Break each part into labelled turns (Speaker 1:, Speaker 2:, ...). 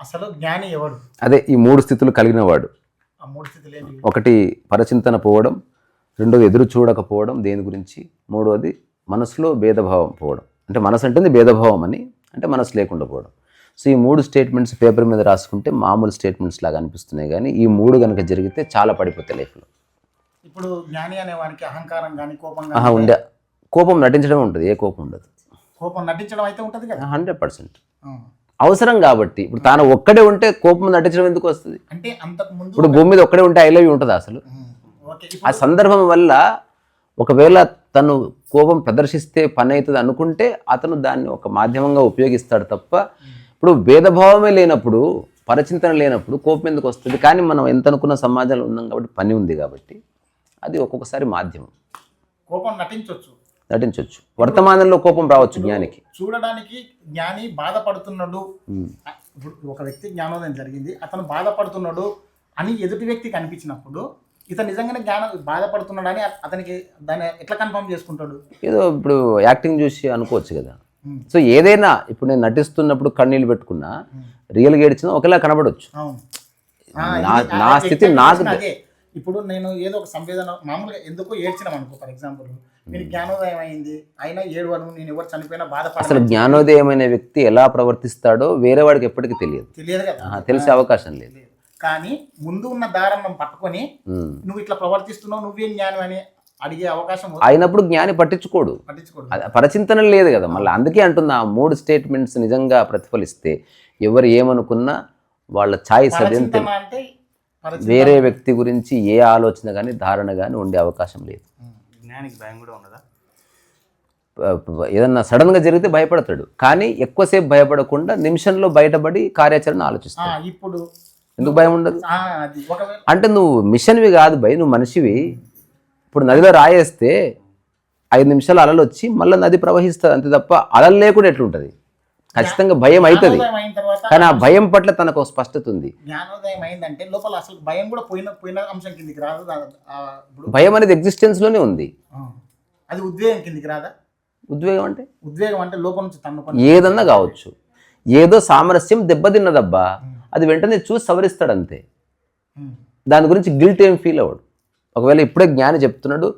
Speaker 1: అసలు జ్ఞాని ఎవడు?
Speaker 2: అదే ఈ మూడు స్థితులు కలిగిన వాడు ఒకటి పరచింతన పోవడం రెండోది ఎదురు చూడకపోవడం దేని గురించి? మూడోది మనసులో భేదభావం పోవడం. అంటే మనసు అంటుంది భేదభావం అని అంటే మనసు లేకుండా పోవడం. సో ఈ మూడు స్టేట్మెంట్స్ పేపర్ మీద రాసుకుంటే మామూలు స్టేట్మెంట్స్ లాగా అనిపిస్తున్నాయి కానీ ఈ మూడు కనుక జరిగితే చాలా పడిపోతాయి లైఫ్లో.
Speaker 1: ఇప్పుడు జ్ఞాని అనే వానికి అహంకారం కానీ కోపం
Speaker 2: ఉండే. కోపం నటించడం ఉంటుంది ఏ కోపం ఉండదు.
Speaker 1: కోపం నటించడం అయితే ఉంటది కదా?
Speaker 2: Hundred percent. అవసరం కాబట్టి. ఇప్పుడు తాను ఒక్కడే ఉంటే కోపం నటించడం ఎందుకు వస్తుంది?
Speaker 1: అంటే
Speaker 2: ఇప్పుడు భూమి మీద ఒక్కడే ఉంటే ఐ లవ్ యూ ఉంటుంది అసలు? ఆ సందర్భం వల్ల ఒకవేళ తను కోపం ప్రదర్శిస్తే పని అవుతుంది అనుకుంటే అతను దాన్ని ఒక మాధ్యమంగా ఉపయోగిస్తాడు తప్ప ఇప్పుడు భేదభావమే లేనప్పుడు పరచింతన లేనప్పుడు కోపం ఎందుకు వస్తుంది? కానీ మనం ఎంత అనుకున్న సమాజంలో ఉన్నాం కాబట్టి పని ఉంది కాబట్టి అది ఒక్కొక్కసారి మాధ్యమం.
Speaker 1: కోపం నటించవచ్చు
Speaker 2: నటించవచ్చు వర్తమానంలో కోపం రావచ్చు జ్ఞానికి.
Speaker 1: చూడడానికి జ్ఞాని బాధపడుతున్నాడు. ఇప్పుడు ఒక వ్యక్తి జ్ఞానోదయం జరిగింది. అతను బాధపడుతున్నాడు అని ఎదుటి వ్యక్తికి అనిపించినప్పుడు ఇతను నిజంగానే జ్ఞానం బాధపడుతున్నాడు అని అతనికి దాన్ని ఎట్లా కన్ఫర్మ్ చేసుకుంటాడు?
Speaker 2: ఏదో ఇప్పుడు యాక్టింగ్ చూసి అనుకోవచ్చు కదా. సో ఏదైనా ఇప్పుడు నేను నటిస్తున్నప్పుడు కన్నీళ్ళు పెట్టుకున్నా రియల్గా ఏడ్చినా ఒకేలా కనబడవచ్చు నా- స్థితి
Speaker 1: వ్యక్తి
Speaker 2: నాకు
Speaker 1: ఇప్పుడు నేను ఏదో ఒక సంవేదన మామూలుగా ఎందుకో ఏడ్చినాం అనుకో ఫర్ ఎగ్జాంపుల్ నేను జ్ఞానోదయం అయింది అయినా ఏడువను నేను ఎవరు చనిపోయినా
Speaker 2: అసలు
Speaker 1: బాధపడాలి
Speaker 2: జ్ఞానోదయమైన వ్యక్తి ఎలా ప్రవర్తిస్తాడో వేరే వాడికి ఎప్పటికీ తెలియదు.
Speaker 1: తెలియదు కదా.
Speaker 2: తెలిసే అవకాశం లేదు.
Speaker 1: కానీ ముందు ఉన్న దారం పట్టుకొని
Speaker 2: ఉమ్.
Speaker 1: నువ్వు ఇట్లా ప్రవర్తిస్తున్నావు నువ్వేం జ్ఞానం అని అడిగే అవకాశం
Speaker 2: అయినప్పుడు జ్ఞాని పట్టించుకోడు.
Speaker 1: పట్టించుకోడు.
Speaker 2: పరచింతన లేదు కదా. మళ్ళీ అందుకే అంటున్నా ఆ మూడు స్టేట్మెంట్స్ నిజంగా ప్రతిఫలిస్తే ఎవరు ఏమనుకున్నా వాళ్ళ ఛాయిస్ అదేం వేరే వ్యక్తి గురించి ఏ ఆలోచన కానీ ధారణ కానీ ఉండే అవకాశం లేదు. ఏదన్నా సడన్గా జరిగితే భయపడతాడు. కానీ ఎక్కువసేపు భయపడకుండా నిమిషంలో బయటపడి కార్యాచరణ ఆలోచిస్తాడు.
Speaker 1: ఇప్పుడు
Speaker 2: ఎందుకు భయం ఉండదు? అంటే నువ్వు మిషన్వి కాదు భయ్ నువ్వు మనిషివి. ఇప్పుడు నదిలో రాయేస్తే ఐదు నిమిషాలు అలలు వచ్చి మళ్ళీ నది ప్రవహిస్తుంది అంతే తప్ప అలలు లేకుండా ఎట్లుంటుంది? ఖచ్చితంగా భయం అవుతుంది కానీ ఆ భయం పట్ల తనకు స్పష్టత ఉంది.
Speaker 1: జ్ఞానోదయం అయిందంటే లోపల అసలు భయం కూడా పోయిన పోయిన అంశం కిందికి రాదు? ఇప్పుడు
Speaker 2: భయం అనేది ఎగ్జిస్టెన్స్లోనే ఉంది.
Speaker 1: ఆ, అది ఉద్వేగం కిందికి రాదా?
Speaker 2: ఉద్వేగం అంటే?
Speaker 1: ఉద్వేగం అంటే లోపల నుంచి
Speaker 2: ఏదన్నా కావచ్చు. ఏదో సామరస్యం దెబ్బతిన్నదబ్బా. అది వెంటనే చూసి సవరిస్తాడు అంతే దాని గురించి గిల్ట్ ఏం ఫీల్ అవ్వడు. ఒకవేళ ఇప్పుడే జ్ఞాని చెప్తున్నాడు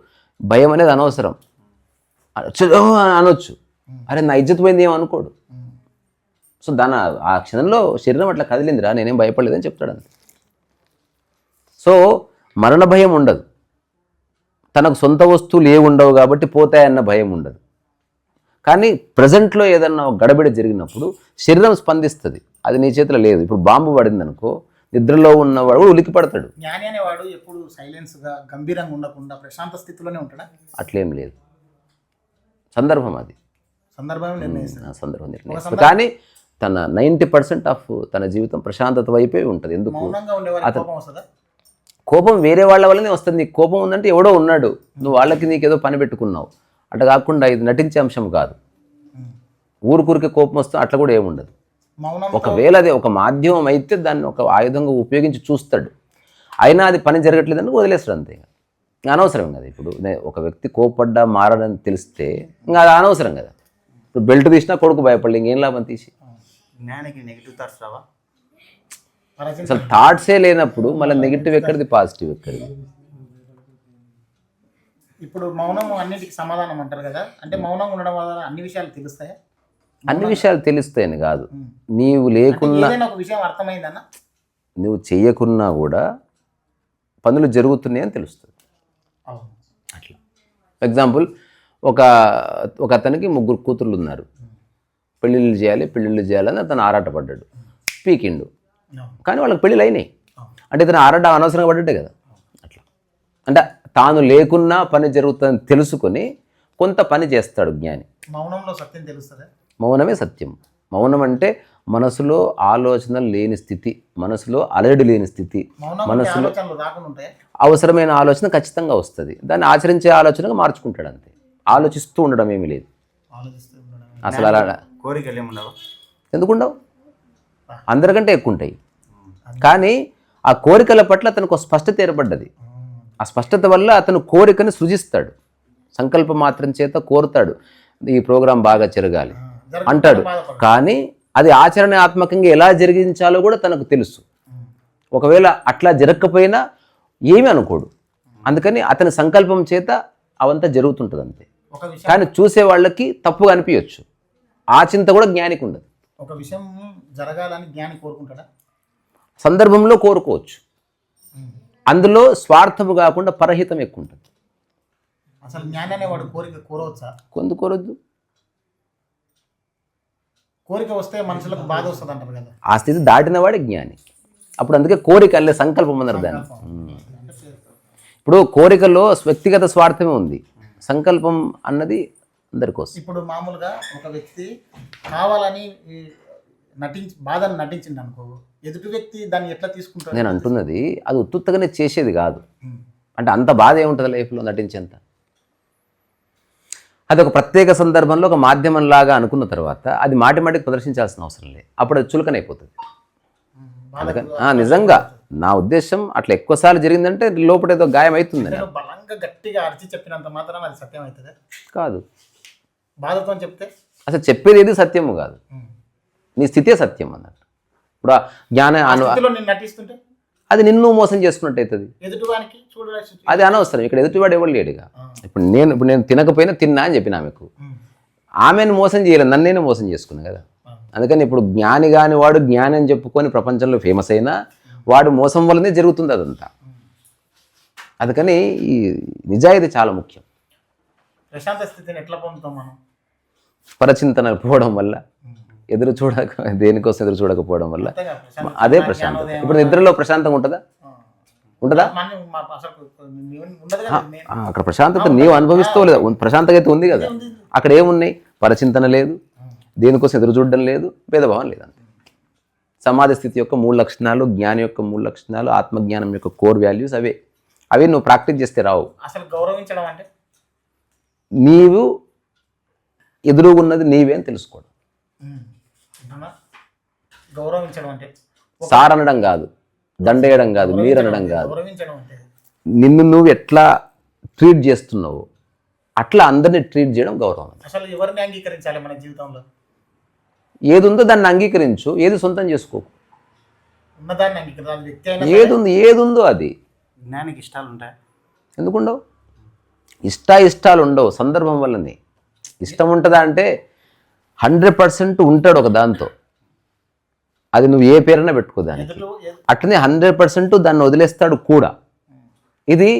Speaker 2: భయం అనేది అనవసరం. అనొచ్చు, అరే నా ఇజ్జత్ పోయింది ఏం అనుకోడు
Speaker 1: ఉమ్.
Speaker 2: సో దాని ఆ క్షణంలో శరీరం అట్లా కదిలిందిరా నేనేం భయపడలేదని చెప్తాడు అంతే. సో మరణ భయం ఉండదు. తనకు సొంత వస్తువులు ఏ ఉండవు కాబట్టి పోతాయన్న భయం ఉండదు. కానీ ప్రజెంట్లో ఏదన్నా గడబిడ జరిగినప్పుడు శరీరం స్పందిస్తుంది. అది నీ చేతిలో లేదు. ఇప్పుడు బాంబు పడింది అనుకో నిద్రలో ఉన్నవాడు ఉలికి పడతాడు.
Speaker 1: జ్ఞాని అనేవాడు ఎప్పుడు సైలెన్స్గా గంభీరంగా ఉండకుండా ప్రశాంత స్థితిలోనే ఉంటాడా?
Speaker 2: అట్లేం లేదు. సందర్భం అది.
Speaker 1: సందర్భం
Speaker 2: సందర్భం కానీ తన నైంటీ పర్సెంట్ ఆఫ్ తన జీవితం ప్రశాంతత వైపే ఉంటుంది. ఎందుకు?
Speaker 1: ఉండేవారికి కోపం వస్తుందా?
Speaker 2: వేరే వాళ్ళ వల్లనే వస్తుంది. నీకు కోపం ఉందంటే ఎవడో ఉన్నాడు. నువ్వు వాళ్ళకి నీకేదో పని పెట్టుకున్నావు. అట్లా కాకుండా ఇది నటించే అంశం కాదు. ఊరికూరికే కోపం వస్తే అట్లా కూడా ఏముండదు ఒకవేళ అది ఒక మాధ్యమం అయితే దాన్ని ఒక ఆయుధంగా ఉపయోగించి చూస్తాడు. అయినా అది పని జరగట్లేదని వదిలేస్తాడు అంతే అనవసరం కదా ఇప్పుడు. ఒక వ్యక్తి కోపడ్డా మారడని తెలిస్తే ఇంకా అది అనవసరం కదా. ఇప్పుడు బెల్ట్ తీసినా కొడుకు భయపడలే ఇంకేం లాభం తీసి?
Speaker 3: జ్ఞానికి నెగిటివ్ థాట్స్ రావా?
Speaker 2: అసలు థాట్సే లేనప్పుడు మళ్ళీ నెగిటివ్ ఎక్కడిది? పాజిటివ్ ఎక్కడిది?
Speaker 1: ఇప్పుడు మౌనం అన్నిటికీ సమాధానం అంటారు కదా. అంటే మౌనం ఉండడం వల్ల అన్ని విషయాలు తెలుస్తాయా?
Speaker 2: అన్ని విషయాలు తెలుస్తాయని కాదు. నీవు లేకున్నా
Speaker 1: ఏదైనా ఒక విషయం అర్థమైందన్న?
Speaker 2: నువ్వు చెయ్యకున్నా కూడా పనులు జరుగుతున్నాయని తెలుస్తుంది.
Speaker 1: అవును.
Speaker 2: అట్లా. ఎగ్జాంపుల్ ఒక ఒక అతనికి ముగ్గురు కూతుర్లు ఉన్నారు. పెళ్ళిళ్ళు చేయాలి పెళ్ళిళ్ళు చేయాలని అతను ఆరాటపడ్డాడు. పీకిండు. కానీ వాళ్ళకి పెళ్ళిళ్ళు అయినాయి. అంటే ఇతను ఆరాట అనవసరంగా పడ్డట్టే కదా. అట్లా. అంటే తాను లేకున్నా పని జరుగుతుందని తెలుసుకొని కొంత పని చేస్తాడు జ్ఞాని.
Speaker 1: మౌనంలో సత్యం తెలుస్తుందా?
Speaker 2: మౌనమే సత్యం. మౌనం అంటే మనసులో ఆలోచనలు లేని స్థితి మనసులో అలజడి లేని స్థితి మనసులో అవసరమైన ఆలోచన ఖచ్చితంగా వస్తుంది. దాన్ని ఆచరించే ఆలోచనగా మార్చుకుంటాడు అంతే. ఆలోచిస్తూ ఉండడం ఏమీ లేదు. అసలు అలా
Speaker 3: కోరికలు ఏముండవా
Speaker 2: ఎందుకుండవు అందరికంటే ఎక్కువ ఉంటాయి కానీ ఆ కోరికల పట్ల అతనికి ఒక స్పష్టత ఏర్పడ్డది. ఆ స్పష్టత వల్ల అతను కోరికను సృజిస్తాడు. సంకల్ప మాత్రం చేత కోరుతాడు. ఈ ప్రోగ్రాం బాగా జరగాలి అంటాడు. కానీ అది ఆచరణాత్మకంగా ఎలా జరిగించాలో కూడా తనకు తెలుసు. ఒకవేళ అట్లా జరగకపోయినా ఏమీ అనుకోడు. అందుకని అతని సంకల్పం చేత అవంతా జరుగుతుంటుంది అంతే కానీ చూసే వాళ్ళకి తప్పుగా అనిపించవచ్చు ఆ చింత కూడా జ్ఞానికి ఉండదు.
Speaker 1: ఒక విషయం జరగాలని జ్ఞాని కోరుకుంటాడా?
Speaker 2: సందర్భంలో కోరుకోవచ్చు. అందులో స్వార్థము కాకుండా పరహితం ఎక్కువ ఉంటుంది.
Speaker 1: అసలు జ్ఞాని అనేవాడు కోరిక కోరవచ్చా?
Speaker 2: కొందు కోరొద్దు.
Speaker 1: కోరిక వస్తే మనుషులకు బాధ వస్తుంది అంటారు కదా.
Speaker 2: ఆ స్థితి దాటిన వాడే జ్ఞాని. అప్పుడు అందుకే కోరిక అల్లే సంకల్పం అన్నారు దాన్ని. ఇప్పుడు కోరికలో వ్యక్తిగత స్వార్థమే ఉంది. సంకల్పం అన్నది అందరి కోసం.
Speaker 1: ఇప్పుడు మామూలుగా ఒక వ్యక్తి కావాలని నటించి బాధను నటించింది అనుకో ఎదుటి వ్యక్తి దాన్ని ఎట్లా తీసుకుంటాడు?
Speaker 2: నేను అంటున్నది అది ఉత్తుత్తగానే చేసేది కాదు. అంటే అంత బాధ ఏముంటుంది లైఫ్లో నటించేంత? అది ఒక ప్రత్యేక సందర్భంలో ఒక మాధ్యమం లాగా అనుకున్న తర్వాత అది మాటి మాటికి ప్రదర్శించాల్సిన అవసరం లేదు. అప్పుడు అది చులకనైపోతుంది. అందుకని నిజంగా నా ఉద్దేశం అట్లా ఎక్కువసార్లు జరిగిందంటే లోపల ఏదో గాయం
Speaker 1: బలంగా గట్టిగా అరిచి చెప్పినంత మాత్రాన అది సత్యం అవుతుంది
Speaker 2: కాదు.
Speaker 1: బాధతో చెప్తే?
Speaker 2: అసలు చెప్పేది ఏది సత్యము కాదు. నీ స్థితే సత్యం అన్నట్టు. ఇప్పుడు జ్ఞాన
Speaker 1: నటిస్తుంటే?
Speaker 2: అది నిన్ను మోసం చేసుకున్నట్టు అవుతుంది అది అనవసరం. ఇక్కడ ఎదుటివాడు ఎవరు లేడుగా ఇప్పుడు నేను ఇప్పుడు నేను తినకపోయినా తిన్నా అని చెప్పిన ఆమెకు. ఆమెను మోసం చేయలేదు. నన్ను నేనే మోసం చేసుకున్నాను కదా. అందుకని ఇప్పుడు జ్ఞాని కాని వాడు జ్ఞాని అని చెప్పుకొని ప్రపంచంలో ఫేమస్ అయినా వాడు మోసం వల్లనే జరుగుతుంది అదంతా. అందుకని ఈ నిజాయితీ చాలా ముఖ్యం.
Speaker 1: ప్రశాంత స్థితిని ఎట్లా పొందుతాం మనం?
Speaker 2: పరచింతన పోవడం వల్ల ఎదురు చూడక దేనికోసం ఎదురు చూడకపోవడం వల్ల అదే ప్రశాంతత. ఇప్పుడు నిద్రలో ప్రశాంతంగా ఉంటుందా? ఉంటుందా? అక్కడ ప్రశాంతత నీవు అనుభవిస్తావు లేదా? ప్రశాంతత అయితే ఉంది కదా. అక్కడ ఏమున్నాయి? పరచింతన లేదు. దేనికోసం ఎదురు చూడడం లేదు? భేదభావం లేదు అంతే. సమాధి స్థితి యొక్క మూడు లక్షణాలు జ్ఞాని యొక్క మూడు లక్షణాలు ఆత్మజ్ఞానం యొక్క కోర్ వాల్యూస్ అవే. అవి నువ్వు ప్రాక్టీస్ చేస్తే రావు.
Speaker 1: అసలు గౌరవించడం అంటే?
Speaker 2: నీవు ఎదురుగున్నది నీవే అని తెలుసుకోవడం?
Speaker 1: గౌరవించడం అంటే
Speaker 2: సార్ అనడం కాదు దండేయడం కాదు మీరు అనడం కాదు.
Speaker 1: గౌరవించడం అంటే.
Speaker 2: నిన్ను నువ్వు ఎట్లా ట్రీట్ చేస్తున్నావు అట్లా అందరినీ ట్రీట్ చేయడం గౌరవం.
Speaker 1: అసలు ఎవరిని అంగీకరించాలి మన జీవితంలో?
Speaker 2: ఏది ఉందో దాన్ని అంగీకరించు ఏది సొంతం చేసుకోకు. ఏది ఉంది ఏది ఉందో అది.
Speaker 3: జ్ఞానికి ఇష్టాలు ఉంటాయి
Speaker 2: ఎందుకుండవు? ఇష్ట ఇష్టాలు ఉండవు సందర్భం వల్లనే. ఇష్టం ఉంటుందా అంటే హండ్రెడ్ పర్సెంట్ ఉంటాడు ఒక దాంతో. అది నువ్వు ఏ పేరైనా పెట్టుకో దానికి. అట్లనే హండ్రెడ్ పర్సెంట్ దాన్ని వదిలేస్తాడు కూడా. ఇది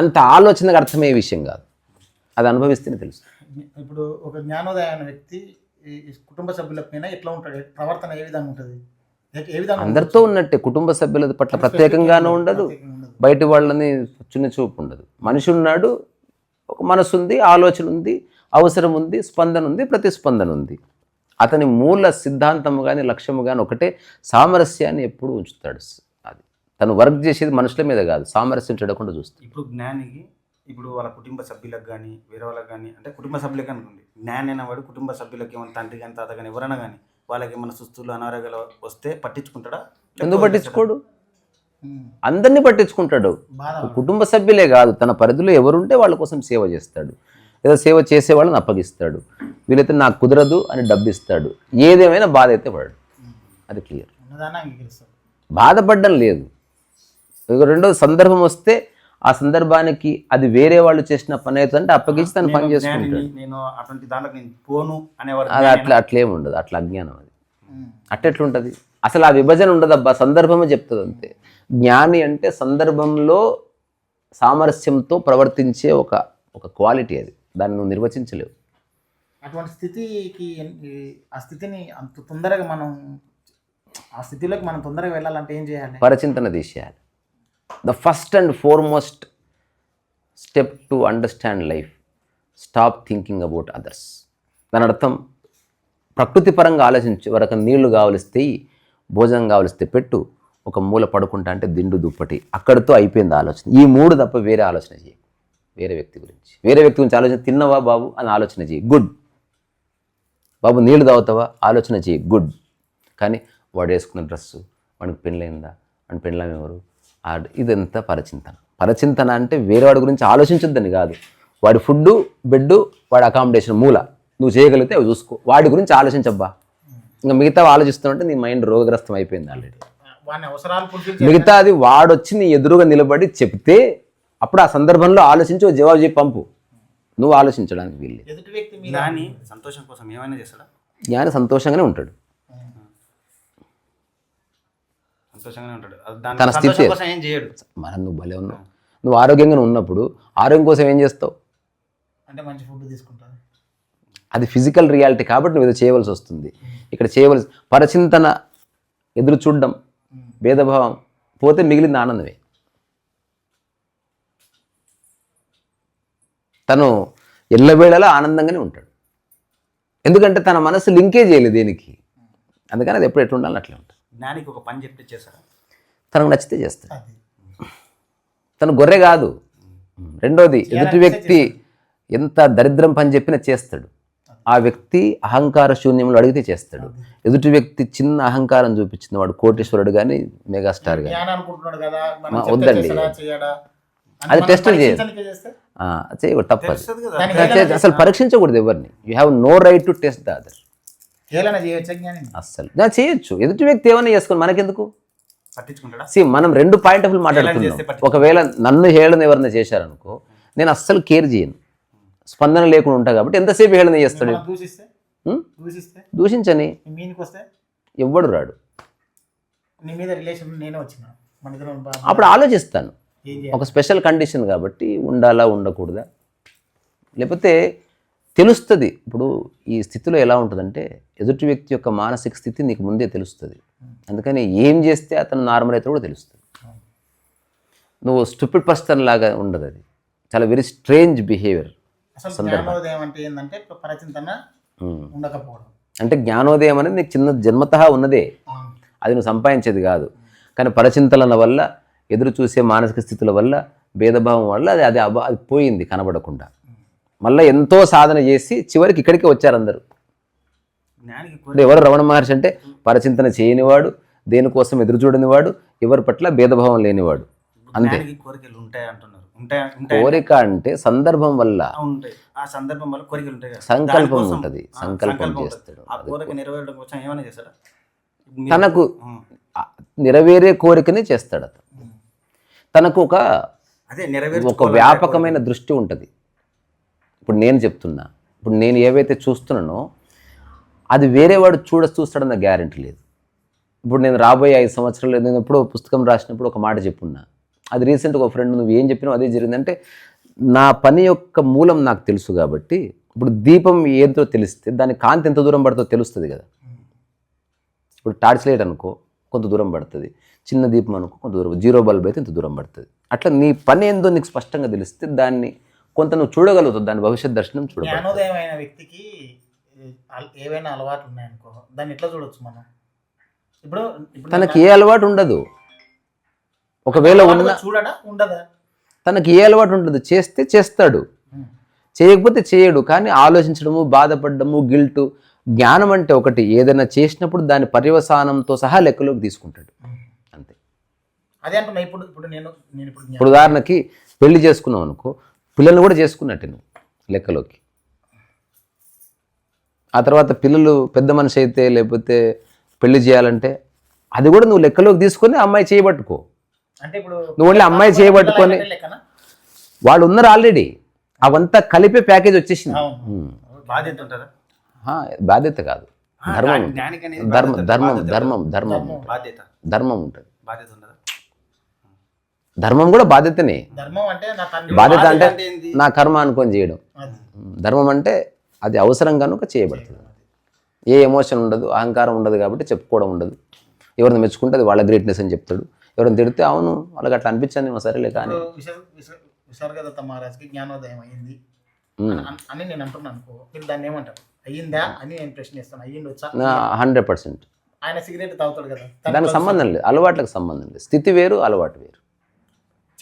Speaker 2: అంత ఆలోచనకు అర్థమయ్యే విషయం కాదు. అది అనుభవిస్తేనే తెలుసు.
Speaker 1: ఇప్పుడు ఒక జ్ఞానోదయ అనే వ్యక్తి కుటుంబ సభ్యుల పైన ఎట్లా ఉంటాడు? ప్రవర్తన ఏ విధంగా ఉంటుంది?
Speaker 2: అందరితో ఉన్నట్టే. కుటుంబ సభ్యుల పట్ల ప్రత్యేకంగానూ ఉండదు.
Speaker 1: ప్రత్యేకంగా ఉండదు.
Speaker 2: బయట వాళ్ళని చిన్న చూపు ఉండదు. మనిషి ఉన్నాడు ఒక మనసు ఉంది ఆలోచన ఉంది అవసరం ఉంది స్పందన ఉంది ప్రతిస్పందన ఉంది. అతని మూల సిద్ధాంతము కానీ లక్ష్యము కానీ ఒకటే సామరస్యాన్ని ఎప్పుడు ఉంచుతాడు. అది తను వర్క్ చేసేది మనుషుల మీద కాదు సామరస్యం చెడకుండా చూస్తాడు.
Speaker 3: ఇప్పుడు జ్ఞానికి ఇప్పుడు వాళ్ళ కుటుంబ సభ్యులకు కానీ వేరే వాళ్ళకి కానీ అంటే కుటుంబ సభ్యులకు అనుకోండి. జ్ఞాని అనేవాడు కుటుంబ సభ్యులకి ఏమైనా తండ్రి కానీ తాత కానీ ఎవరైనా కానీ వాళ్ళకి ఏమైనా సుస్తులు అనారోగ్యాలు వస్తే పట్టించుకుంటాడా?
Speaker 2: ఎందుకు పట్టించుకోడు. అందరినీ పట్టించుకుంటాడు. కుటుంబ సభ్యులే కాదు తన పరిధిలో ఎవరుంటే వాళ్ళ కోసం సేవ చేస్తాడు. లేదా సేవ చేసే వాళ్ళని అప్పగిస్తాడు. వీలైతే నాకు కుదరదు అని డబ్బు ఇస్తాడు ఏదేమైనా బాధ అయితే పడాడు. అది క్లియర్ బాధపడడం లేదు. రెండో సందర్భం వస్తే ఆ సందర్భానికి అది వేరే వాళ్ళు చేసిన పని అవుతుందంటే అప్పగించి తను పని చేసుకుంటాడు. అది అట్లా అట్లేం ఉండదు. అట్లా అజ్ఞానం అది. అట్టెట్లుంటుంది అసలు ఆ విభజన ఉండదబ్బా సందర్భమే చెప్తుంది అంతే. జ్ఞాని అంటే సందర్భంలో సామరస్యంతో ప్రవర్తించే ఒక ఒక క్వాలిటీ అది. దాన్ని నువ్వు నిర్వచించలేవు.
Speaker 1: అటువంటి స్థితికి ఆ స్థితిని అంత తొందరగా మనం ఆ స్థితిలోకి మనం తొందరగా వెళ్ళాలంటే ఏం చేయాలి?
Speaker 2: పరచింతన తీసేయాలి. The first and foremost step to understand life stop thinking about others దాని అర్థం ప్రకృతి పరంగా ఆలోచించి వరకు నీళ్ళు కావలిస్తే భోజనం కావలిస్తే పెట్టు ఒక మూల పడుకుంటా అంటే దిండు దుప్పటి. అక్కడితో అయిపోయింది ఆలోచన. ఈ మూడు తప్ప వేరే ఆలోచన చేయి వేరే వ్యక్తి గురించి. వేరే వ్యక్తి గురించి ఆలోచన తిన్నవా బాబు అని ఆలోచన చేయి. గుడ్ బాబు నీళ్ళు తాగుతావా? ఆలోచన చేయి. గుడ్ కానీ వాడు వేసుకున్న డ్రెస్సు వాడికి పెళ్ళైందా వాడి పెళ్ళాం ఎవరు? ఇదంతా పరచింతన. పరచింతన అంటే వేరే వాడి గురించి ఆలోచించొద్దని కాదు. వాడి ఫుడ్ బెడ్ వాడి అకామిడేషన్ మూల. నువ్వు చేయగలిగితే అవి చూసుకో. వాడి గురించి ఆలోచించబ్బా. ఇంకా మిగతా ఆలోచిస్తుంటే నీ మైండ్ రోగగ్రస్తం అయిపోయింది ఆల్రెడీ. మిగతా అది వాడొచ్చి నీ ఎదురుగా నిలబడి చెప్తే అప్పుడు ఆ సందర్భంలో ఆలోచించి ఓ జవాబు చెప్పి పంపు. నువ్వు ఆలోచించడానికి వీళ్ళు
Speaker 1: ఎదుటి వ్యక్తి మీద
Speaker 3: జ్ఞాని సంతోషం కోసం ఏమైనా చేస్తాడా
Speaker 2: జ్ఞాని సంతోషంగానే ఉంటాడు.
Speaker 3: సంతోషంగానే
Speaker 2: తన స్థితి
Speaker 3: సంతోషం కోసం ఏం చేయడు.
Speaker 2: మనం నువ్వు భలే ఉన్నావు. నువ్వు ఆరోగ్యంగా ఉన్నప్పుడు ఆరోగ్యం కోసం ఏం చేస్తావు?
Speaker 1: అంటే మంచి ఫుడ్ తీసుకుంటాను.
Speaker 2: అది ఫిజికల్ రియాలిటీ కాబట్టి నువ్వు ఏదో చేయవలసి వస్తుంది. ఇక్కడ చేయవలసి పరచింతన ఎదురు చూడడం భేదభావం పోతే మిగిలింది ఆనందమే. తను ఎల్లవేళలా ఆనందంగానే ఉంటాడు. ఎందుకంటే తన మనసు లింకే చేయలేదు దేనికి? అందుకని అది ఎప్పుడు ఎట్లా ఉండాలి అట్లా ఉంటుంది.
Speaker 3: జ్ఞానికి ఒక పని చెప్తే చేస్తాడా?
Speaker 2: తనకు నచ్చితే చేస్తాడు.
Speaker 1: అది.
Speaker 2: తను గొర్రె కాదు. రెండోది ఎదుటి వ్యక్తి ఎంత దరిద్రం పని చెప్పినా చేస్తాడు. ఆ వ్యక్తి అహంకార శూన్యంలో అడిగితే చేస్తాడు. ఎదుటి వ్యక్తి చిన్న అహంకారం చూపించిన వాడు కోటేశ్వరుడు కానీ మెగాస్టార్ కానీ
Speaker 1: జ్ఞానం అనుకుంటున్నాడు కదా. మనం
Speaker 2: మా
Speaker 1: చెప్తే
Speaker 2: వద్దండి. అది టెస్ట్ చేయ-
Speaker 1: పరీక్షించడానికే చేస్తే?
Speaker 2: చేయకూడదు తప్పదు.
Speaker 3: తెలుస్తుంది కదా.
Speaker 1: దానికి
Speaker 2: అసలు అసలు పరీక్షించకూడదు ఎవరిని. You have no right to test the other
Speaker 1: ఏలైనా చేయొచ్చా
Speaker 2: ఎదుటి వ్యక్తి ఏమైనా చేసుకోండి మనకెందుకు?
Speaker 3: పట్టించుకుంటాడా?
Speaker 2: సి మనం రెండు పాయింట్ ఆఫ్ మాట్లాడుతున్నాం. ఒకవేళ నన్ను హేళన ఎవరైనా చేశారనుకో నేను అస్సలు కేర్ చేయను. స్పందన లేకుండా ఉంటా కాబట్టి ఎంతసేపు హేళన చేస్తాడు?
Speaker 1: దూషిస్తే?
Speaker 2: దూషించని. ఎవ్వడు రాడు. అప్పుడు ఆలోచిస్తాను. ఒక స్పెషల్ కండిషన్ కాబట్టి ఉండాలా ఉండకూడదా? లేకపోతే తెలుస్తుంది. ఇప్పుడు ఈ స్థితిలో ఎలా ఉంటుందంటే ఎదుటి వ్యక్తి యొక్క మానసిక స్థితి నీకు ముందే తెలుస్తుంది. అందుకని ఏం చేస్తే అతను నార్మల్ అయితే కూడా తెలుస్తుంది. నువ్వు స్టూపిడ్ పర్సన్ లాగా ఉండదు అది చాలా వెరీ స్ట్రేంజ్ బిహేవియర్
Speaker 1: అంటే
Speaker 2: జ్ఞానోదయం అనేది నీకు చిన్న జన్మతః ఉన్నదే. అది నువ్వు సంపాదించేది కాదు. కానీ పరచింతలన వల్ల ఎదురు చూసే మానసిక స్థితుల వల్ల భేదభావం వల్ల అది అది అది పోయింది కనబడకుండా. మళ్ళీ ఎంతో సాధన చేసి చివరికి ఇక్కడికి వచ్చారు అందరూ. ఎవరు రమణ మహర్షి అంటే పరచింతన చేయనివాడు దేనికోసం ఎదురు చూడనివాడు ఎవరి పట్ల భేదభావం లేనివాడు. అంతే. కోరిక అంటే సందర్భం వల్ల.
Speaker 3: ఆ, ఉంటాయి. ఆ సందర్భం వల్ల కోరికలు ఉంటాయి కదా.
Speaker 2: సంకల్పం ఉంటది. సంకల్పం. చేస్తాడు.
Speaker 3: ఆ కోరిక నెరవేరడం కోసం ఏమైనా చేస్తాడా? మీరు-
Speaker 2: తనకు నెరవేరే కోరికనే చేస్తాడు అతను తనకు ఒక ఒక వ్యాపకమైన దృష్టి ఉంటుంది. ఇప్పుడు నేను చెప్తున్నా ఇప్పుడు నేను ఏవైతే చూస్తున్నానో అది వేరే వాడు చూడ చూస్తాడన్న గ్యారెంటీ లేదు. ఇప్పుడు నేను రాబోయే ఐదు సంవత్సరాలు నేను ఎప్పుడో పుస్తకం రాసినప్పుడు ఒక మాట చెప్పున్నా అది రీసెంట్గా ఒక ఫ్రెండ్ నువ్వు ఏం చెప్పినావు అదే జరిగిందంటే నా పని యొక్క మూలం నాకు తెలుసు కాబట్టి ఇప్పుడు దీపం ఏంటో తెలిస్తే దాని కాంతి ఎంత దూరం పడుతుందో తెలుస్తుంది కదా. ఇప్పుడు టార్చ్ లైట్ అనుకో కొంత దూరం పడుతుంది. చిన్న దీపం అనుకో కొంత దూరం. జీరో బల్బ్ అయితే ఇంత దూరం పడుతుంది. అట్లా నీ పని ఏందో నీకు స్పష్టంగా తెలిస్తే దాన్ని కొంత నువ్వు చూడగలుగుతావు దాని భవిష్యత్ దర్శనం
Speaker 1: అయిన వ్యక్తికి ఏవైనా అలవాట్లు ఉన్నాయనుకో దాన్ని ఎట్లా చూడొచ్చు మనం? ఇప్పుడు
Speaker 2: తనకి ఏ అలవాటు ఉండదు. ఒకవేళ ఉన్న
Speaker 1: అలవాటుగా చూడడా? ఉండదా?
Speaker 2: తనకి ఏ అలవాటు ఉండదు. చేస్తే చేస్తాడు. చేయకపోతే చేయడు. కానీ ఆలోచించడము బాధపడము గిల్టు జ్ఞానం అంటే ఒకటి. ఏదైనా చేసినప్పుడు దాని పర్యవసానంతో సహా లెక్కలోకి తీసుకుంటాడు.
Speaker 1: అదే అంటున్నా ఇప్పుడు ఇప్పుడు నేను నేను ఇప్పుడు
Speaker 2: ఇప్పుడు ఉదాహరణకి పెళ్ళి చేసుకున్నావు అనుకో పిల్లల్ని కూడా చేసుకున్నట్టే నువ్వు లెక్కలోకి. ఆ తర్వాత పిల్లలు పెద్ద మనిషి అయితే లేకపోతే పెళ్ళి చేయాలంటే అది కూడా నువ్వు లెక్కలోకి తీసుకొని అమ్మాయి చేయబట్టుకో.
Speaker 1: అంటే ఇప్పుడు
Speaker 2: నువ్వు ఓన్లీ అమ్మాయి చేయబట్టుకొని
Speaker 1: లెక్కనా?
Speaker 2: వాళ్ళు ఉన్నారు ఆల్రెడీ. అవంతా కలిపే ప్యాకేజ్ వచ్చేసింది. ఉమ్.
Speaker 3: బాధ్యత ఉంటుందా?
Speaker 2: ఆ, బాధ్యత కాదు. ధర్మం.
Speaker 3: జ్ఞా- జ్ఞానికి అనేది
Speaker 2: ధర్మం
Speaker 3: బాధ్యత,
Speaker 2: ధర్మం. ధర్మం ధర్మం
Speaker 3: బాధ్యత.
Speaker 2: ధర్మం ఉంటుంది.
Speaker 3: బాధ్యత ఉండదా
Speaker 2: ధర్మం కూడా బాధ్యతనే. బాధ్యత అంటే? నా కర్మ అనుకొని చేయడం. ధర్మం అంటే అది అవసరం కనుక చేయబడుతుంది. ఏ ఎమోషన్ ఉండదు అహంకారం ఉండదు కాబట్టి చెప్పుకోవడం ఉండదు. ఎవరిని మెచ్చుకుంటే అది వాళ్ళ గ్రేట్నెస్ అని చెప్తాడు. ఎవరిని తిడితే అవును వాళ్ళకి అట్లా అనిపించింది మా సరేలే కానీ.
Speaker 1: ఇప్పుడు విసర్- విసర్- విసర్గదత్త మహారాజ్కి జ్ఞానోదయం అయ్యింది.
Speaker 2: ఉమ్.
Speaker 1: అన్- అని నేను అంటున్నాను అనుకో మీరు దాన్ని ఏమంటారు? అయ్యిందా అని నేను ప్రశ్నిస్తాను. అయ్యింది వచ్చా
Speaker 2: నా హండ్రెడ్ పర్సెంట్.
Speaker 1: ఆయన సిగరెట్ తాగుతాడు కదా.
Speaker 2: దానికి సంబంధం లేదు అలవాట్లకు సంబంధం లేదు. స్థితి వేరు అలవాటు వేరు.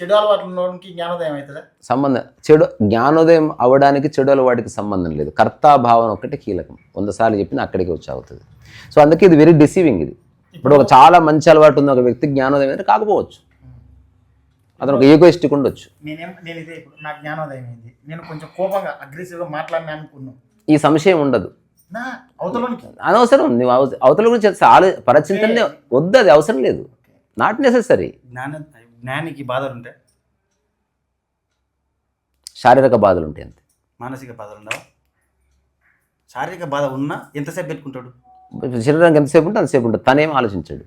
Speaker 1: చెడు అలవాట్లు ఉన్నోడికి జ్ఞానోదయం అవుతుందా?
Speaker 2: సంబంధం. చెడు జ్ఞానోదయం అవ్వడానికి చెడు అలవాటికి సంబంధం లేదు. కర్తాభావన ఒకటి కీలకం. వంద సార్లు చెప్పిన అక్కడికి వచ్చి అవుతుంది సో అందుకే ఇది వెరీ డిసీవింగ్ ఇది. ఇప్పుడు ఒక చాలా మంచి అలవాటు ఉన్న ఒక వ్యక్తి జ్ఞానోదయం అయితే కాకపోవచ్చు. అతను ఒక ఈగోయిస్టిక్ ఉండొచ్చు.
Speaker 1: నేనేం నేను ఇదే ఇప్పుడు నాకు జ్ఞానోదయం అయింది. నేను కొంచెం కోపంగా అగ్రెసివ్గా మాట్లాడినా అనుకున్నాను
Speaker 2: ఈ సంశయం ఉండదు. అనవసరం నువ్వు అవ- అవతల గురించి ఆలో పరచింతనే వద్దు అది అవసరం లేదు. నాట్ నెసెసరీ
Speaker 3: జ్ఞాన జ్ఞానికి బాధలు ఉంటాయి
Speaker 2: శారీరక బాధలు ఉంటాయి అంతే.
Speaker 3: మానసిక బాధలు ఉండవా శారీరక బాధ ఉన్నా ఎంతసేపు పెట్టుకుంటాడు?
Speaker 2: శరీరానికి ఎంతసేపు ఉంటే అంతసేపు ఉంటుంది తనేం ఆలోచించాడు.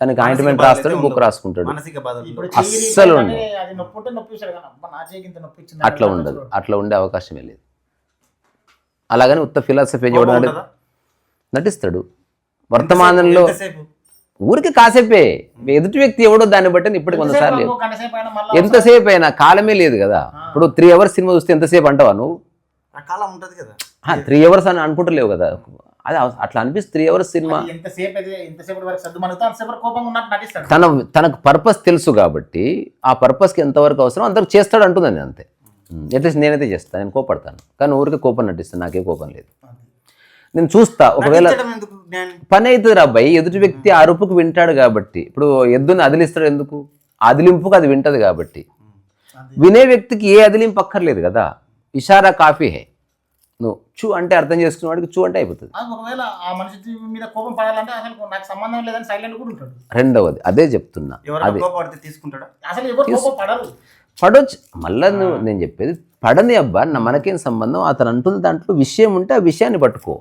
Speaker 2: తనకి ఆయింట్మెంట్ రాస్తాడు బుక్. రాసుకుంటాడు. అస్సలు అట్లా ఉండదు. అట్లా ఉండే అవకాశమే లేదు. అలాగని ఉత్త ఫిలాసఫీ? నటిస్తాడు. వర్తమానంలో? ఊరికి కాసేపే. ఎదుటి వ్యక్తి ఎవడో దాన్ని బట్టి ఇప్పటికి వందసార్లు లేదు ఎంతసేపు అయినా కాలమే లేదు కదా. ఇప్పుడు త్రీ అవర్స్ సినిమా చూస్తే ఎంతసేపు అంటావా నువ్వు?
Speaker 3: ఆ కాలం ఉంటది కదా.
Speaker 2: త్రీ అవర్స్ అని అనుకుంటలేవు కదా. అది అట్లా అనిపిస్తే త్రీ అవర్స్ సినిమా తన తనకు పర్పస్ తెలుసు కాబట్టి ఆ పర్పస్కి ఎంతవరకు అవసరం అంతవరకు చేస్తాడు అంటుందని అంతే. అట్లీస్ట్ నేనైతే చేస్తాను నేను కోపడతాను. కానీ ఊరికే కోపం నటిస్తాను నాకే కోపం లేదు. నేను చూస్తా ఒకవేళ పని అవుతుంది రాబాయి ఎదుటి వ్యక్తి ఆ అరుపుకు వింటాడు కాబట్టి. ఇప్పుడు ఎద్దుని అదిలిస్తాడు ఎందుకు? అదిలింపుకు అది వింటది కాబట్టి. వినే వ్యక్తికి ఏ అదిలింపు అక్కర్లేదు కదా. ఇషారా కాఫీ హే. నువ్వు చూ అంటే అర్థం చేసుకున్న వాడికి చూ అంటే అయిపోతుంది.
Speaker 1: ఆ, ఒకవేళ ఆ మనిషి మీద కోపం పడాలంటే అసలు నాకు సంబంధం లేదని సైలెంట్ కూడా ఉంటాడు.
Speaker 2: రెండవది అదే చెప్తున్నా. అది.
Speaker 3: కోపడితే తీసుకుంటాడా?
Speaker 1: అసలు ఎవరు కోపం పడరు
Speaker 2: పడొచ్చు. మళ్ళా నువ్వు నేను చెప్పేది పడని అబ్బా నా మనకేం సంబంధం? అతను అంటున్న దాంట్లో విషయం ఉంటే ఆ విషయాన్ని పట్టుకో.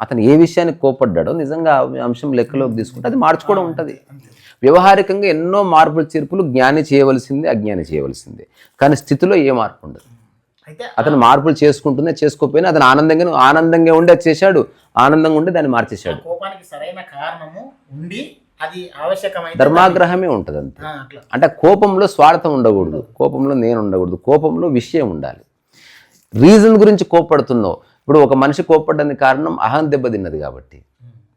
Speaker 2: అతను ఏ విషయానికి కోపడ్డాడో నిజంగా అంశం లెక్కలోకి తీసుకుంటే అది మార్చుకోవడం ఉంటుంది. వ్యవహారికంగా ఎన్నో మార్పులు చేర్పులు జ్ఞాని చేయవలసిందే అజ్ఞాని చేయవలసిందే. కానీ స్థితిలో ఏ మార్పు ఉండదు.
Speaker 1: అయితే
Speaker 2: అతను మార్పులు చేసుకుంటూనే చేసుకోకపోయినా అతను ఆనందంగా ఆనందంగా ఉండి అది చేశాడు. ఆనందంగా ఉండి దాన్ని మార్చేశాడు.
Speaker 1: కోపానికి సరైన కారణము ఉండి అది ఆవశ్యకమైతే
Speaker 2: ధర్మాగ్రహమే ఉంటుంది అంతే అంటే కోపంలో స్వార్థం ఉండకూడదు. కోపంలో నేను ఉండకూడదు. కోపంలో విషయం ఉండాలి. రీజన్ గురించి కోపడుతున్నావు ఇప్పుడు ఒక మనిషి కోపడడానికి కారణం అహం దెబ్బతిన్నది కాబట్టి.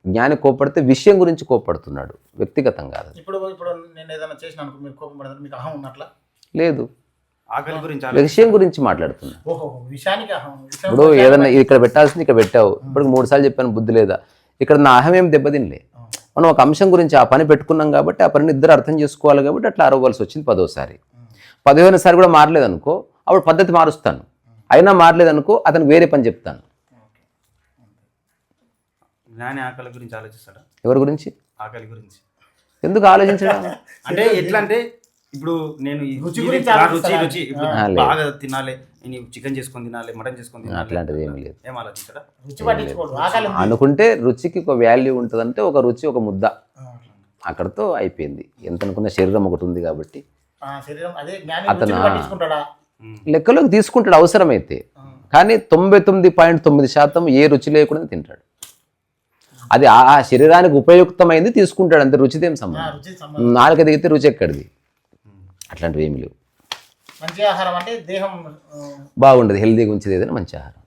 Speaker 2: జ్ఞాని కోపడితే విషయం గురించి కోపడుతున్నాడు వ్యక్తిగతం కాదు అది.
Speaker 1: ఇప్పుడు ఇప్పుడు నేను ఏదైనా చేసిన అనుకో మీరు కోపం పడదు మీకు అహం ఉన్నట్లా?
Speaker 2: లేదు.
Speaker 3: ఆకలి గురించి ఆలోచించు.
Speaker 2: విషయం గురించి మాట్లాడుతున్నా. ఇప్పుడు ఏదన్నా ఇక్కడ పెట్టాల్సింది ఇక్కడ పెట్టావు. ఇప్పుడు మూడు సార్లు చెప్పాను బుద్ధి లేదా? ఇక్కడ నా అహం ఏం దెబ్బతినలే. మనం ఒక అంశం గురించి ఆ పని పెట్టుకున్నాం కాబట్టి ఆ పనిని ఇద్దరు అర్థం చేసుకోవాలి కాబట్టి అట్లా అరవలసి వచ్చింది పదోసారి. పదిహేనుసారి కూడా మారలేదనుకో అప్పుడు పద్ధతి మారుస్తాను. అయినా మారలేదనుకో అతనికి వేరే పని చెప్తాను.
Speaker 3: జ్ఞాని ఆకలి గురించి ఆలోచిస్తాడా?
Speaker 2: ఎవరి గురించి?
Speaker 3: ఆకలి గురించి.
Speaker 2: ఎందుకు ఆలోచించడం?
Speaker 3: అంటే ఎట్లా అంటే ఇప్పుడు నేను ఈ-
Speaker 1: రుచి గురించి
Speaker 3: రుచి? రుచి. ఇప్పుడు. బాగా తినాలి నేను చికెన్ చేసుకొని తినాలి మటన్ చేసుకొని తినాలి.
Speaker 2: అట్లాంటిది ఏమీ లేదు.
Speaker 3: ఏం ఆలోచించడా?
Speaker 1: రుచి పట్టించుకోడు.
Speaker 2: అనుకుంటే రుచికి ఒక వాల్యూ ఉంటుందంటే ఒక రుచి ఒక ముద్ద. అక్కడతో అయిపోయింది. ఎంత అనుకున్న శరీరం ఒకటి ఉంది కాబట్టి.
Speaker 1: ఆ, శరీరం అదే
Speaker 2: అతను- లెక్కలోకి తీసుకుంటాడు అవసరమైతే. కానీ తొంభై తొమ్మిది పాయింట్ తొమ్మిది శాతం ఏ రుచి లేకుండా తింటాడు. అది ఆ శరీరానికి ఉపయుక్తమైంది తీసుకుంటాడు అంతే రుచిదేం సంబంధం. నాలుక దిగితే రుచి ఎక్కడిది? అట్లాంటివి ఏమి లేవు.
Speaker 1: మంచి ఆహారం అంటే దేహం
Speaker 2: బాగుండదు హెల్దీగా ఉంచేది ఏదైనా మంచి ఆహారం.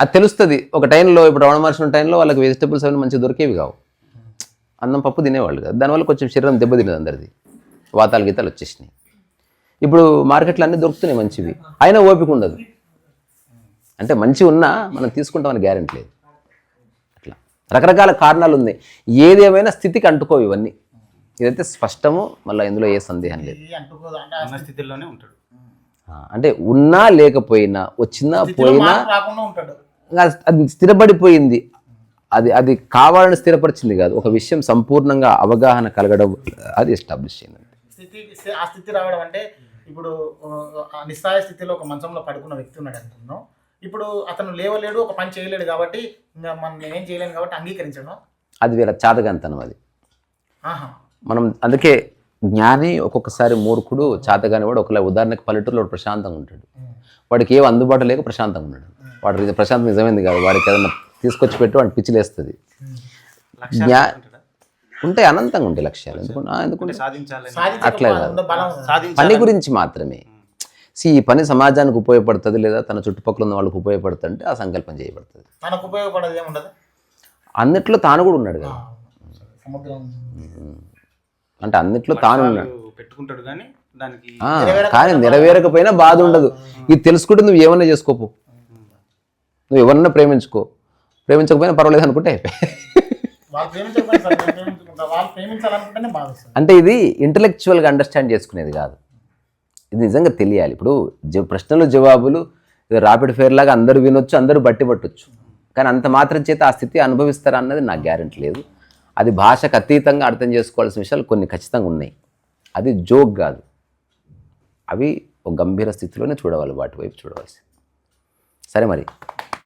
Speaker 2: అది తెలుస్తుంది. ఒక టైంలో ఇప్పుడు రవణ మహర్షి ఉన్న టైంలో వాళ్ళకి వెజిటబుల్స్ అవి మంచిగా దొరికేవి కావు. అన్నం పప్పు తినేవాళ్ళు కదా. దానివల్ల కొంచెం శరీరం దెబ్బతిన్నది అందరిది. వాతాలు గీతాలు వచ్చేసినాయి. ఇప్పుడు మార్కెట్లో అన్నీ దొరుకుతున్నాయి మంచివి. అయినా ఓపిక ఉండదు. అంటే మంచి ఉన్నా మనం తీసుకుంటామని గ్యారెంటీ లేదు. అట్లా. రకరకాల కారణాలు ఉన్నాయి ఏదేమైనా స్థితికి అంటుకోవు ఇవన్నీ. ఇదైతే స్పష్టము మళ్ళీ ఇందులో ఏ సందేహం లేదు.
Speaker 1: అంటే
Speaker 3: ఉన్న స్థితిలోనే ఉంటాడు.
Speaker 2: ఆ, అంటే ఉన్నా లేకపోయినా వచ్చినా పోయినా అది స్థిరపడిపోయింది. అది అది కావాలని స్థిరపరిచింది కాదు. ఒక విషయం సంపూర్ణంగా అవగాహన కలగడం అది ఎస్టాబ్లిష్ అయింది
Speaker 1: స్థితి ఆ స్థితి రావడం అంటే ఇప్పుడు నిస్సాయ స్థితిలో ఒక మంచంలో పడుకున్న వ్యక్తి ఉన్నాడు అనుకున్నాం ఇప్పుడు అతను లేవలేడు ఒక పని చేయలేడు కాబట్టి మనం నేనేం చేయలేను కాబట్టి అంగీకరించడం
Speaker 2: అది వీళ్ళ చాతగాంతనం అది. మనం అందుకే జ్ఞాని ఒక్కొక్కసారి మూర్ఖుడు చాతగాని వాడు ఒకలా ఉదాహరణకు పల్లెటూరులో ప్రశాంతంగా ఉంటాడు. వాడికి ఏం అందుబాటు లేక ప్రశాంతంగా ఉన్నాడు. వాడు ప్రశాంతం నిజమైంది కాదు. వాడికి ఏదైనా తీసుకొచ్చి పెట్టి వాడిని పిచ్చిలేస్తుంది. జ్ఞా-? ఉంటాయి అనంతంగా ఉంటాయి లక్ష్యాలు. ఎందుకు ఆ, ఎందుకు
Speaker 3: అంటే సాధించాలని
Speaker 2: అట్లే కాదు.
Speaker 1: ఉండే బలం
Speaker 3: సాధించాలి.
Speaker 2: పని గురించి మాత్రమే. సి ఈ పని సమాజానికి ఉపయోగపడుతుంది లేదా తన చుట్టుపక్కల ఉన్న వాళ్ళకి ఉపయోగపడుతుంది అంటే ఆ సంకల్పం చేయబడుతుంది.
Speaker 1: మనకు ఉపయోగపడేది ఏముండదు?
Speaker 2: అన్నిట్లో తాను కూడా ఉన్నాడు కదా. అంటే అన్నిట్లో తాను ఉన్నాడు.
Speaker 3: పెట్టుకుంటాడు కానీ
Speaker 2: కానీ నెరవేరకపోయినా బాధ ఉండదు. ఇది తెలుసుకుంటే నువ్వు ఏమన్నా చేసుకోపు. నువ్వు ఎవరన్నా ప్రేమించుకో. ప్రేమించకపోయినా పర్వాలేదు అనుకుంటే అయిపోయి.
Speaker 1: వాళ్ళు ప్రేమించాలనుకుంటేనే
Speaker 2: అంటే ఇది ఇంటలెక్చువల్గా అండర్స్టాండ్ చేసుకునేది కాదు. ఇది నిజంగా తెలియాలి. ఇప్పుడు జ- ప్రశ్నలు జవాబులు రాపిడ్ ఫేర్ లాగా అందరూ వినొచ్చు అందరూ బట్టి పట్టొచ్చు. కానీ అంత మాత్రం చేత ఆ స్థితి అనుభవిస్తారా అన్నది నాకు గ్యారెంటీ లేదు. అది భాషకు అతీతంగా అర్థం చేసుకోవాల్సిన విషయాలు కొన్ని ఖచ్చితంగా ఉన్నాయి. అది జోక్ కాదు. అవి ఒక గంభీర స్థితిలోనే చూడవాలి వాటి వైపు చూడవలసి సరే మరి.